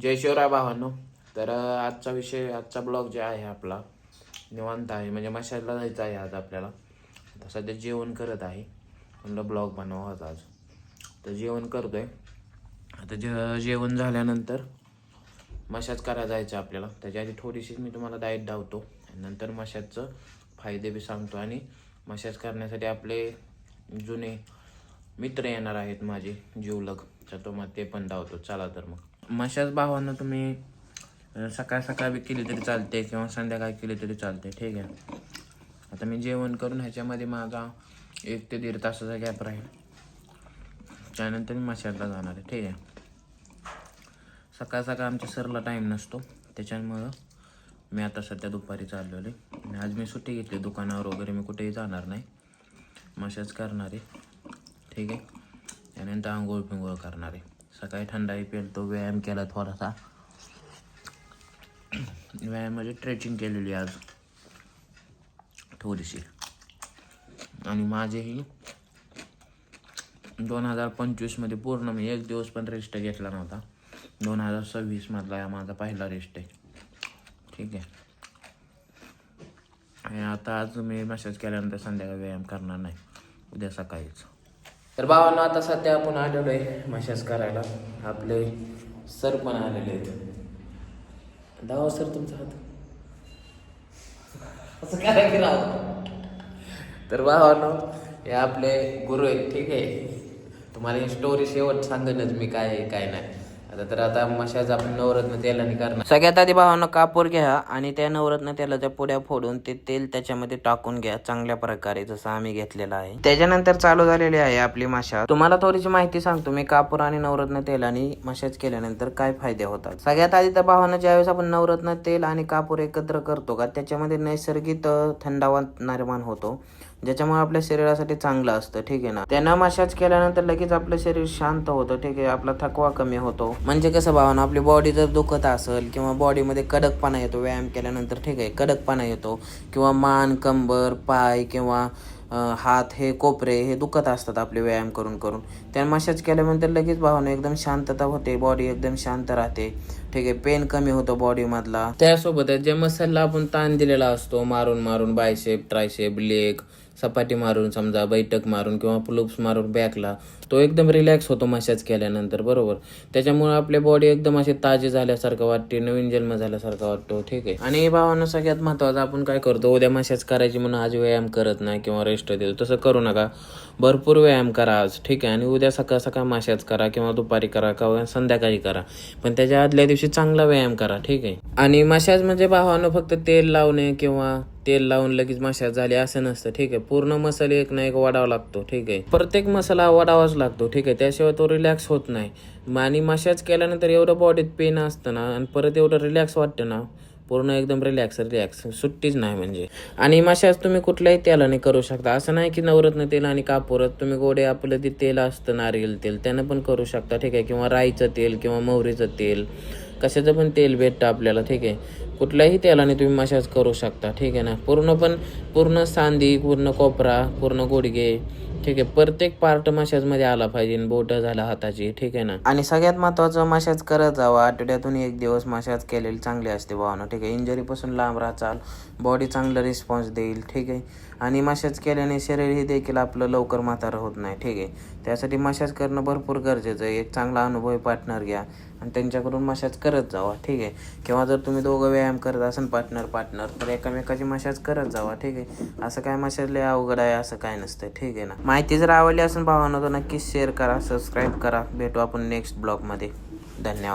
जय शिवराय भावांनो तर आजचा विषय आजचा ब्लॉग जे आहे आपला निवांत आहे. म्हणजे मशाला जायचं आहे आज आपल्याला. आता सध्या जेवण करत आहे. म्हणलं ब्लॉग बनवा आज. आज तर जेवण करतोय. आता जे जेवण झाल्यानंतर मशाज करायला जायचं आपल्याला. त्याच्या आधी थोडीशी मी तुम्हाला डाएट धावतो नंतर मशाजचं फायदे बी सांगतो. आणि मशाज करण्यासाठी आपले जुने मित्र येणार आहेत माझे जीवलग. तर तो मग ते पण धावतो चला तर मग. मशाज भावांना तुम्ही सकाळ सकाळ बी केली तरी चालते किंवा संध्याकाळी केली तरी चालते ठीक आहे. आता मी जेवण करून ह्याच्यामध्ये माझा एक ते दीड तासाचा गॅप राहील. त्यानंतर मी मशाजला जाणार आहे ठीक आहे. सकाळ सकाळ आमच्या सरला टाईम नसतो त्याच्यामुळं मी आता सध्या दुपारी चाललेलो आहे आणि आज मी सुट्टी घेतली दुकानावर वगैरे मी कुठेही जाणार नाही. मशाज करणार आहे ठीक आहे. त्यानंतर आंघोळ पिंघोळ करणार आहे. सकाळी थंडाई पेलतो व्यायाम केला थोडासा. व्यायाम म्हणजे ट्रेचिंग केलेली आज. थोडीशी. आणि माझेही दोन हजार पंचवीसमध्ये पूर्ण मी एक दिवस पण रेस्ट घेतला नव्हता. दोन हजार सव्वीसमधला हा माझा पहिला रेस्ट आहे. ठीक आहे. आणि आता आज मी मेसेज केल्यानंतर संध्याकाळी व्यायाम करणार नाही. उद्या सकाळीच. तर भावांना आता सध्या आपण आलेलो आहे मशाज करायला. आपले सर पण आलेले आहेत. दावा सर तुमचा हात. असं काय की राव? तर भावांना हे आपले गुरु आहेत ठीक आहे. तुम्हाला ही स्टोरी शेवट सांगेनच मी काय आहे काय नाही. आता तर आता मशाज आपण नवरत्न तेलाने करणार. सगळ्यात आधी भावांना कापूर घ्या आणि त्या नवरत्न तेलाच्या पुड्या फोडून ते तेल त्याच्यामध्ये टाकून घ्या. चांगल्या प्रकारे जसं आम्ही घेतलेलं आहे. त्याच्यानंतर चालू झालेली आहे आपली मशाज तुम्हाला थोडीशी माहिती सांगतो मी कापूर आणि नवरत्न तेलाने मशाज केल्यानंतर काय फायदे होतात. सगळ्यात आधी तर भावानं ज्यावेळेस आपण नवरत्न तेल आणि कापूर एकत्र करतो का त्याच्यामध्ये नैसर्गिक थंडावा निर्माण होतो. ज्याच्यामुळे आपल्या शरीरासाठी चांगलं असतं ठीक आहे ना? त्यांना मसाज केल्यानंतर लगेच आपलं शरीर शांत होतं ठीक आहे? आपला थकवा कमी होतो. म्हणजे कसं भावना आपली बॉडी जर दुखत असेल किंवा बॉडीमध्ये कडकपणा येतो व्यायाम केल्यानंतर ठीक आहे? कडकपणा येतो किंवा मान कंबर पाय किंवा हात हे कोपरे हे दुखत असतात आपले व्यायाम करून करून. त्या मसाज केल्यानंतर लगेच भावना एकदम शांतता होते बॉडी एकदम शांत राहते ठीक आहे? पेन कमी होतो बॉडीमधला त्यासोबत जे मसलला आपण ताण दिलेला असतो मारून मारून बायसेप ट्रायसेप लेग सपाटी मारून समजा बैठक मारून किंवा प्लुप्स मारून बॅकला तो एकदम रिलॅक्स होतो मसाज केल्यानंतर बरोबर? त्याच्यामुळे आपली बॉडी एकदम अशी ताजे झाल्यासारखं वाटते नवीन जन्म झाल्यासारखं वाटतो ठीक आहे? आणि भावानं सगळ्यात महत्वाचं आपण काय करतो उद्या मसाज करायची म्हणून आज व्यायाम करत नाही किंवा रेस्ट देतो तसं करू नका. भरपूर व्यायाम करा आज ठीक आहे? आणि उद्या सकाळ सकाळ मसाज करा किंवा दुपारी करा किंवा संध्याकाळी करा. पण त्याच्या आदल्या दिवशी चांगला व्यायाम करा ठीक आहे? आणि मसाज म्हणजे भावानं फक्त तेल लावणे किंवा तेल लावून लगेच मशाज झाली असं नसतं ठीक आहे. पूर्ण मसाले एक ना एक वाढावा लागतो ठीक आहे. प्रत्येक मसाला वाढावाच लागतो ठीक आहे. त्याशिवाय तो रिलॅक्स होत नाही. आणि मशाज केल्यानंतर एवढं बॉडीत पेन असतं ना आणि परत एवढं रिलॅक्स वाटतं ना पूर्ण एकदम रिलॅक्स रिलॅक्स सुट्टीच नाही म्हणजे. आणि मशाज तुम्ही कुठल्याही तेलाने करू शकता. असं नाही की नवरत्न तेल आणि कापूरत तुम्ही गोडे आपलं ते तेल असतं नारियल तेल त्यानं पण करू शकता ठीक आहे. किंवा राईचं तेल किंवा मोहरीचं तेल कशाचं पण तेल भेटतं आपल्याला ठीक आहे. कुठल्याही तेलाने तुम्ही मसाज करू शकता. ठीक आहे ना? पूर्ण पण पूर्ण सांदी पूर्ण कोपरा पूर्ण गुडघे ठीक आहे प्रत्येक पार्ट मशाजमध्ये आला पाहिजे बोटं झाला हाताची ठीक आहे ना? आणि सगळ्यात महत्त्वाचं मशाज करत जावा. आठवड्यातून एक दिवस मशाज केलेली चांगली असते भावानं ठीक आहे? इंजरीपासून लांब राहाल बॉडी चांगला रिस्पॉन्स देईल ठीक आहे? आणि मशाज केल्याने शरीर हे देखील आपलं लवकर म्हातारं होत नाही ठीक आहे? त्यासाठी मशाज करणं भरपूर गरजेचं आहे. एक चांगला अनुभवी पार्टनर घ्या आणि त्यांच्याकडून मशाज करत जावा ठीक आहे? किंवा जर तुम्ही दोघं व्यायाम करत असाल पार्टनर पार्टनर तर एकामेकाची मशाज करत जावा ठीक आहे? असं काय मशाज लय अवघड आहे असं काय नसतं ठीक आहे ना? माहिती जर आवडली असेल भावांना तर नक्कीच शेअर करा सबस्क्राईब करा. भेटू आपण नेक्स्ट ब्लॉगमध्ये धन्यवाद.